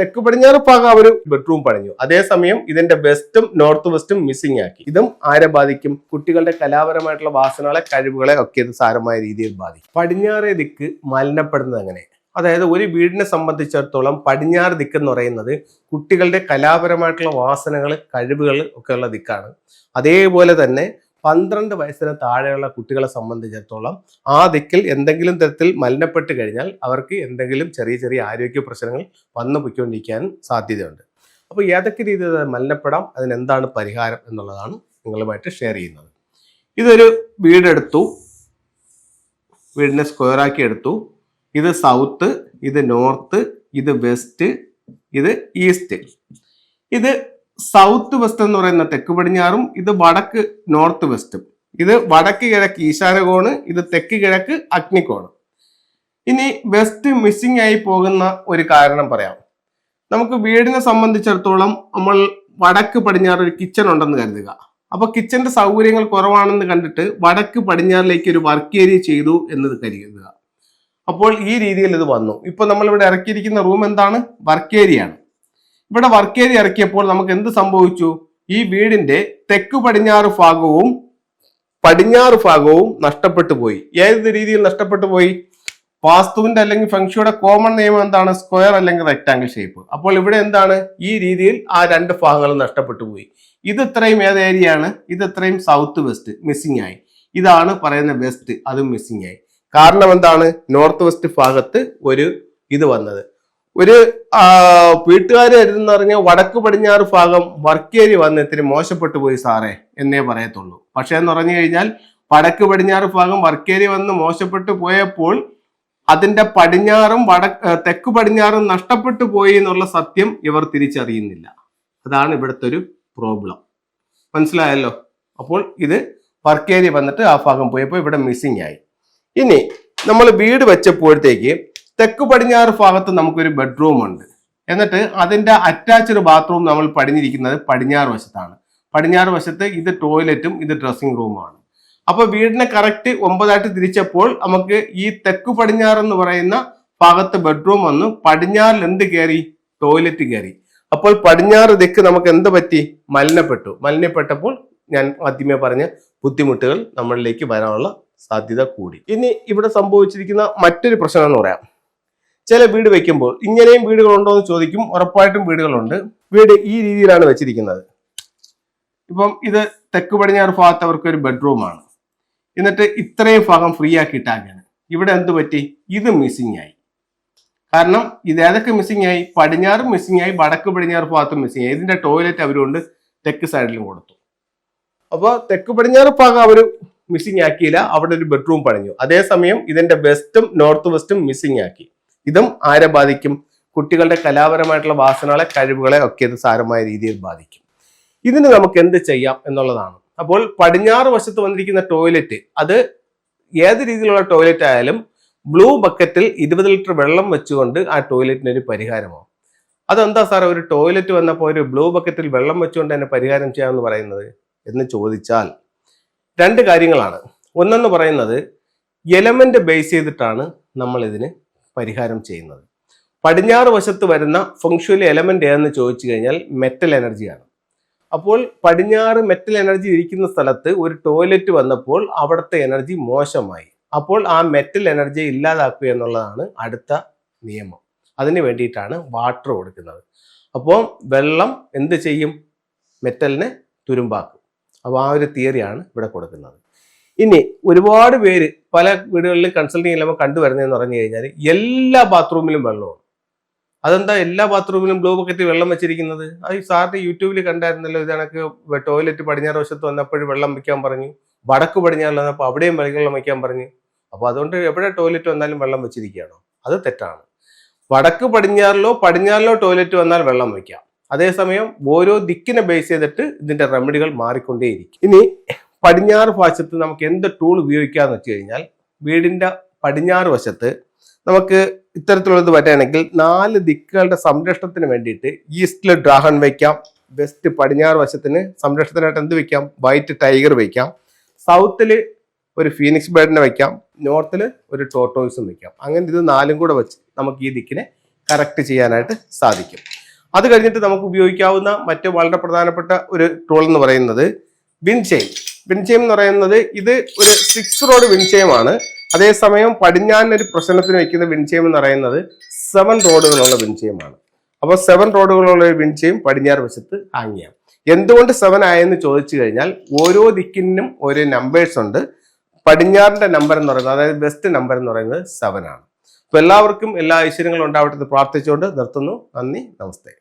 തെക്ക് പടിഞ്ഞാറ് ഭാഗം അവർ ബെഡ്റൂം പണിഞ്ഞു. അതേസമയം ഇതിന്റെ വെസ്റ്റും നോർത്ത് വെസ്റ്റും മിസ്സിംഗ് ആക്കി. ഇതും ആരെ ബാധിക്കും? കുട്ടികളുടെ കലാപരമായിട്ടുള്ള വാസനകളെ കഴിവുകളെ ഒക്കെ ഇത് സാരമായ രീതിയിൽ ബാധിക്കും. പടിഞ്ഞാറേ ദിക്ക് മലിനപ്പെടുന്നത് അങ്ങനെ അതായത് ഒരു വീടിനെ സംബന്ധിച്ചിടത്തോളം പടിഞ്ഞാറ് ദിക്ക് എന്ന് പറയുന്നത് കുട്ടികളുടെ കലാപരമായിട്ടുള്ള വാസനകൾ കഴിവുകൾ ഒക്കെ ഉള്ള ദിക്കാണ്. അതേപോലെ തന്നെ പന്ത്രണ്ട് വയസ്സിന് താഴെയുള്ള കുട്ടികളെ സംബന്ധിച്ചിടത്തോളം ആ ദിക്കിൽ എന്തെങ്കിലും തരത്തിൽ മലിനപ്പെട്ട് കഴിഞ്ഞാൽ അവർക്ക് എന്തെങ്കിലും ചെറിയ ചെറിയ ആരോഗ്യ പ്രശ്നങ്ങൾ വന്നു പൊയ്ക്കൊണ്ടിരിക്കാനും സാധ്യതയുണ്ട്. അപ്പോൾ ഏതൊക്കെ രീതിയിൽ മലിനപ്പെടാം അതിനെന്താണ് പരിഹാരം എന്നുള്ളതാണ് നിങ്ങളുമായിട്ട് ഷെയർ ചെയ്യുന്നത്. ഇതൊരു വീടെടുത്തു വീടിനെ സ്ക്വയറാക്കി എടുത്തു. ഇത് സൗത്ത് ഇത് നോർത്ത് ഇത് വെസ്റ്റ് ഇത് ഈസ്റ്റ് ഇത് സൗത്ത് വെസ്റ്റ് എന്ന് പറയുന്ന തെക്ക് പടിഞ്ഞാറും ഇത് വടക്ക് നോർത്ത് വെസ്റ്റും. ഇത് വടക്ക് കിഴക്ക് ഈശാനകോണ് ഇത് തെക്ക് കിഴക്ക് അഗ്നികോണ്. ഇനി വെസ്റ്റ് മിസ്സിംഗ് ആയി പോകുന്ന ഒരു കാരണം പറയാം. നമുക്ക് വീടിനെ സംബന്ധിച്ചിടത്തോളം നമ്മൾ വടക്ക് പടിഞ്ഞാറ് ഒരു കിച്ചൺ ഉണ്ടെന്ന് കരുതുക. അപ്പൊ കിച്ചന്റെ സൗകര്യങ്ങൾ കുറവാണെന്ന് കണ്ടിട്ട് വടക്ക് പടിഞ്ഞാറിലേക്ക് ഒരു വർക്ക് ഏരിയ ചെയ്തു എന്ന് കരുതുക. അപ്പോൾ ഈ രീതിയിൽ ഇത് വന്നു. ഇപ്പൊ നമ്മൾ ഇവിടെ ഇറക്കിയിരിക്കുന്ന റൂം എന്താണ്? വർക്ക് ഏരിയ ആണ്. ഇവിടെ വർക്ക് ഏരിയ ഇറക്കിയപ്പോൾ നമുക്ക് എന്ത് സംഭവിച്ചു? ഈ വീടിന്റെ തെക്ക് പടിഞ്ഞാറ് ഭാഗവും പടിഞ്ഞാറ് ഭാഗവും നഷ്ടപ്പെട്ടു പോയി. ഏത് രീതിയിൽ നഷ്ടപ്പെട്ടു പോയി? വാസ്തുവിന്റെ അല്ലെങ്കിൽ ഫംഗ്ഷിയുടെ കോമൺ നിയമം എന്താണ്? സ്ക്വയർ അല്ലെങ്കിൽ റെക്റ്റാങ്കിൾ ഷേപ്പ് അപ്പോൾ ഇവിടെ എന്താണ്? ഈ രീതിയിൽ ആ രണ്ട് ഭാഗങ്ങളും നഷ്ടപ്പെട്ടു പോയി. ഇത് ഇത്രയും ഏത് ഏരിയ ആണ്? ഇത് ഇത്രയും സൗത്ത് വെസ്റ്റ് മിസ്സിംഗ് ആയി. ഇതാണ് പറയുന്ന വെസ്റ്റ് അതും മിസ്സിംഗ് ആയി. കാരണം എന്താണ്? നോർത്ത് വെസ്റ്റ് ഭാഗത്ത് ഒരു ഇത് വന്നത്. ഒരു വീട്ടുകാർ എന്ന് പറഞ്ഞ വടക്ക് പടിഞ്ഞാറ് ഭാഗം വർക്കേരി വന്ന് ഇത്തിരി മോശപ്പെട്ടു പോയി സാറേ എന്നേ പറയത്തുള്ളൂ. പക്ഷേ എന്ന് പറഞ്ഞു കഴിഞ്ഞാൽ വടക്ക് പടിഞ്ഞാറ് ഭാഗം വർക്കേരി വന്ന് മോശപ്പെട്ടു പോയപ്പോൾ അതിന്റെ പടിഞ്ഞാറും വട തെക്ക് പടിഞ്ഞാറും നഷ്ടപ്പെട്ടു പോയി എന്നുള്ള സത്യം ഇവർ തിരിച്ചറിയുന്നില്ല. അതാണ് ഇവിടുത്തെ ഒരു പ്രോബ്ലം. മനസ്സിലായല്ലോ? അപ്പോൾ ഇത് വർക്കേരി വന്നിട്ട് ആ ഭാഗം പോയപ്പോൾ ഇവിടെ മിസ്സിംഗ് ആയി. ഇനി നമ്മൾ വീട് വെച്ചപ്പോഴത്തേക്ക് തെക്ക് പടിഞ്ഞാറ് ഭാഗത്ത് നമുക്കൊരു ബെഡ്റൂം ഉണ്ട്. എന്നിട്ട് അതിന്റെ അറ്റാച്ച്ഡ് ബാത്റൂം നമ്മൾ പടിഞ്ഞിരിക്കുന്നത് പടിഞ്ഞാറ് വശത്താണ്. പടിഞ്ഞാറ് വശത്ത് ഇത് ടോയ്ലറ്റും ഇത് ഡ്രസ്സിംഗ് റൂമാണ് അപ്പോൾ വീടിനെ കറക്റ്റ് ഒമ്പതായിട്ട് തിരിച്ചപ്പോൾ നമുക്ക് ഈ തെക്ക് പടിഞ്ഞാറ് എന്ന് പറയുന്ന ഭാഗത്ത് ബെഡ്റൂം വന്നു. പടിഞ്ഞാറിൽ എന്ത് കയറി? ടോയ്ലറ്റ് കയറി. അപ്പോൾ പടിഞ്ഞാറ് ദിക്ക് നമുക്ക് എന്ത് പറ്റി? മലിനപ്പെട്ടു. മലിനപ്പെട്ടപ്പോൾ ഞാൻ ആദ്യമേ പറഞ്ഞ ബുദ്ധിമുട്ടുകൾ നമ്മളിലേക്ക് വരാനുള്ള സാധ്യത കൂടി. ഇനി ഇവിടെ സംഭവിച്ചിരിക്കുന്ന മറ്റൊരു പ്രശ്നം എന്ന് പറയാം. ചില വീട് വെക്കുമ്പോൾ ഇങ്ങനെയും വീടുകളുണ്ടോ എന്ന് ചോദിക്കും. ഉറപ്പായിട്ടും വീടുകളുണ്ട്. വീട് ഈ രീതിയിലാണ് വെച്ചിരിക്കുന്നത്. ഇപ്പം ഇത് തെക്ക് പടിഞ്ഞാറ് ഭാഗത്ത് അവർക്ക് ഒരു ബെഡ്റൂമാണ് എന്നിട്ട് ഇത്രയും ഭാഗം ഫ്രീ ആക്കി ഇട്ടാക്കാണ് ഇവിടെ എന്ത് പറ്റി? ഇത് മിസ്സിംഗ് ആയി. കാരണം ഇത് ഏതൊക്കെ മിസ്സിംഗ് ആയി? പടിഞ്ഞാറും മിസ്സിംഗ് ആയി വടക്ക് പടിഞ്ഞാറ് ഭാഗത്തും മിസ്സിംഗ് ആയി. ഇതിന്റെ ടോയ്ലറ്റ് അവരുകൊണ്ട് തെക്ക് സൈഡിലും കൊടുത്തു. അപ്പോൾ തെക്ക് പടിഞ്ഞാറ് ഭാഗം അവർ മിസ്സിംഗ് ആക്കിയില്ല. അവിടെ ഒരു ബെഡ്റൂം പണിഞ്ഞു. അതേസമയം ഇതിന്റെ വെസ്റ്റും നോർത്ത് വെസ്റ്റും മിസ്സിംഗ് ആക്കി. ഇതും ആരെ ബാധിക്കും? കുട്ടികളുടെ കലാപരമായിട്ടുള്ള വാസനകളെ കഴിവുകളെ ഒക്കെ ഇത് സാരമായ രീതിയിൽ ബാധിക്കും. ഇതിന് നമുക്ക് എന്ത് ചെയ്യാം എന്നുള്ളതാണ്. അപ്പോൾ പടിഞ്ഞാറ് വശത്ത് വന്നിരിക്കുന്ന ടോയ്ലറ്റ് അത് ഏത് രീതിയിലുള്ള ടോയ്ലറ്റ് ആയാലും ബ്ലൂ ബക്കറ്റിൽ ഇരുപത് ലിറ്റർ വെള്ളം വെച്ചുകൊണ്ട് ആ ടോയ്ലറ്റിന് ഒരു പരിഹാരമാവും. അതെന്താ സാർ ഒരു ടോയ്ലറ്റ് വന്നപ്പോൾ ഒരു ബ്ലൂ ബക്കറ്റിൽ വെള്ളം വെച്ചുകൊണ്ട് തന്നെ പരിഹാരം ചെയ്യാമെന്ന് പറയുന്നത്? എന്ന് ചോദിച്ചാൽ രണ്ട് കാര്യങ്ങളാണ്. ഒന്നെന്ന് പറയുന്നത് എലമെന്റ് ബേസ് ചെയ്തിട്ടാണ് നമ്മൾ ഇതിന് പരിഹാരം ചെയ്യുന്നത്. പടിഞ്ഞാറ് വശത്ത് വരുന്ന ഫംഗ്ഷവൽ എലമെന്റ് ഏതെന്ന് ചോദിച്ചു കഴിഞ്ഞാൽ മെറ്റൽ എനർജിയാണ് അപ്പോൾ പടിഞ്ഞാറ് മെറ്റൽ എനർജി ഇരിക്കുന്ന സ്ഥലത്ത് ഒരു ടോയ്ലറ്റ് വന്നപ്പോൾ അവിടുത്തെ എനർജി മോശമായി. അപ്പോൾ ആ മെറ്റൽ എനർജി ഇല്ലാതാക്കുക എന്നുള്ളതാണ് അടുത്ത നിയമം. അതിന് വേണ്ടിയിട്ടാണ് വാട്ടർ കൊടുക്കുന്നത്. അപ്പോൾ വെള്ളം എന്ത് ചെയ്യും? മെറ്റലിനെ തുരുമ്പാക്കും. അപ്പോൾ ആ ഒരു തിയറിയാണ് ഇവിടെ കൊടുക്കുന്നത്. ഇനി ഒരുപാട് പേര് പല വീടുകളിൽ കൺസൾട്ടിങ് ചെയ്യുമ്പോൾ കണ്ടുവരുന്നതെന്ന് പറഞ്ഞു കഴിഞ്ഞാൽ എല്ലാ ബാത്റൂമിലും വെള്ളമാണ്. അതെന്താ എല്ലാ ബാത്റൂമിലും ബ്ലൂ ബക്കറ്റ് വെള്ളം വെച്ചിരിക്കുന്നത്? അത് ഈ സാറിന്റെ യൂട്യൂബിൽ കണ്ടായിരുന്നല്ലോ ഇത് ടോയ്ലറ്റ് പടിഞ്ഞാറ് വശത്ത് വന്നപ്പോഴും വെള്ളം വയ്ക്കാൻ പറഞ്ഞു. വടക്ക് പടിഞ്ഞാറ് വന്നപ്പോൾ അവിടെയും വെള്ളം വയ്ക്കാൻ പറഞ്ഞു. അപ്പോൾ അതുകൊണ്ട് എവിടെ ടോയ്ലറ്റ് വന്നാലും വെള്ളം വെച്ചിരിക്കുകയാണോ? അത് തെറ്റാണ്. വടക്ക് പടിഞ്ഞാറിലോ പടിഞ്ഞാറിലോ ടോയ്ലറ്റ് വന്നാൽ വെള്ളം വയ്ക്കാം. അതേസമയം ഓരോ ദിക്കിനെ ബേസ് ചെയ്തിട്ട് ഇതിന്റെ റെമഡികൾ മാറിക്കൊണ്ടേയിരിക്കും. ഇനി പടിഞ്ഞാറ് വശത്ത് നമുക്ക് എന്ത് ടൂൾ ഉപയോഗിക്കാന്ന് വെച്ച് കഴിഞ്ഞാൽ വീടിന്റെ പടിഞ്ഞാറ് വശത്ത് നമുക്ക് ഇത്തരത്തിലുള്ളത് പറ്റുകയാണെങ്കിൽ നാല് ദിക്കുകളുടെ സംരക്ഷണത്തിന് വേണ്ടിയിട്ട് ഈസ്റ്റിൽ ഡ്രാഗൺ വയ്ക്കാം വെസ്റ്റ് പടിഞ്ഞാറ് വശത്തിന് സംരക്ഷണത്തിനായിട്ട് എന്ത് വെക്കാം? വൈറ്റ് ടൈഗർ വയ്ക്കാം സൗത്തിൽ ഒരു ഫീനിക്സ് ബേർഡിനെ വയ്ക്കാം നോർത്തിൽ ഒരു ടോട്ടോയ്സും വയ്ക്കാം അങ്ങനെ ഇത് നാലും കൂടെ വെച്ച് നമുക്ക് ഈ ദിക്കിനെ കറക്റ്റ് ചെയ്യാനായിട്ട് സാധിക്കും. അത് കഴിഞ്ഞിട്ട് നമുക്ക് ഉപയോഗിക്കാവുന്ന മറ്റ് വളരെ പ്രധാനപ്പെട്ട ഒരു ടൂൾ എന്ന് പറയുന്നത് വിൻചെയിം വിൻചെയിം എന്ന് പറയുന്നത് ഇത് ഒരു സിക്സ് റോഡ് വിൻചെയിമാണ് അതേസമയം പടിഞ്ഞാൻ ഒരു പ്രശ്നത്തിന് വെക്കുന്ന വിൻചെയിം എന്ന് പറയുന്നത് സെവൻ റോഡുകളുള്ള വിൻചെയിമാണ് അപ്പോൾ സെവൻ റോഡുകളുള്ള ഒരു വിൻചെയിം പടിഞ്ഞാറ് വശത്ത് ഹാങ് എന്തുകൊണ്ട് സെവൻ ആയെന്ന് ചോദിച്ചു കഴിഞ്ഞാൽ ഓരോ ദിക്കിനും ഓരോ നമ്പേഴ്സ് ഉണ്ട്. പടിഞ്ഞാറിന്റെ നമ്പർ എന്ന് പറയുന്നത് അതായത് ബെസ്റ്റ് നമ്പർ എന്ന് പറയുന്നത് സെവൻ ആണ്. അപ്പോൾ എല്ലാവർക്കും എല്ലാ ഐശ്വര്യങ്ങളും ഉണ്ടാവട്ടെ എന്ന് പ്രാർത്ഥിച്ചുകൊണ്ട് നിർത്തുന്നു. നന്ദി നമസ്തേ.